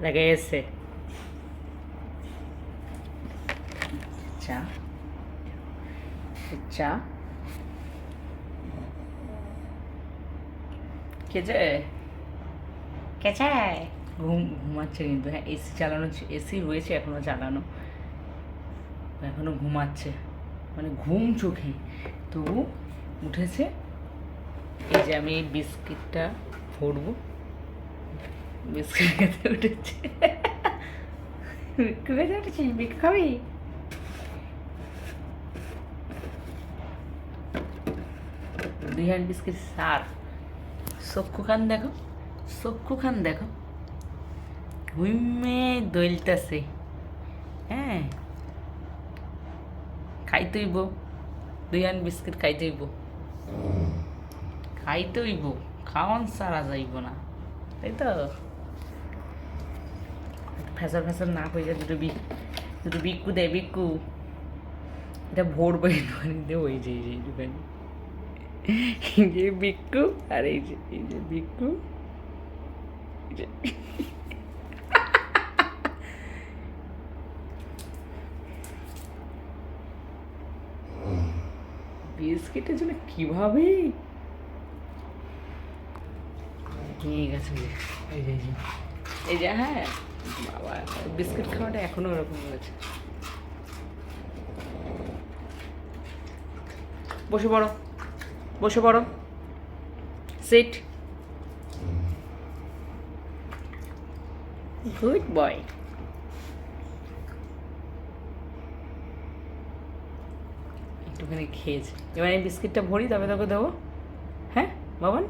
ragazze ciao. Ciao. Che c'è? কেছে ঘুম, ঘুমাচ্ছে কিন্তু। হ্যাঁ এসি চালানো এসি রয়েছে এখনও চালানো। এখনও ঘুমাচ্ছে। মানে ঘুম চোখে। তবু উঠেছে। এই যে আমি বিস্কিটটা ভরবো বিস্কিট খেতে উঠেছে। বিক্রি খেতে উঠেছিস বিক্রি খাবি? দুই হ্যান্ড বিস্কিট সার। চক্ষু খান দেখো। চক্ষু খান, দেখো। হুইমে দইলতাছে। হ্যাঁ। খাইতেইব দুই আন বিস্কিট খাইতেইব খাইতেইব খাওয়ান সারা যাইব না। তাই তো? ফেসার ফেসার না হয়ে দুটো বিক দুটো বিক্কু দেয় এটা ভোর এই দোকানিতে ওই যে, এই দোকানি আর এই যে এই যে যে বিস্কিটের জন্য কীভাবে? নিয়ে গেছে এই যে এই যে। হ্যাঁ বাবা, বিস্কিট খাওয়াটা এখনও ওরকম রয়েছে বসে পড়ো বসে পড়ো। সিট গুড বয় একটুখানি খেয়েছে। এবার এই বিস্কিটটা ভরি তবে তোকে দেবো। হ্যাঁ বাবান?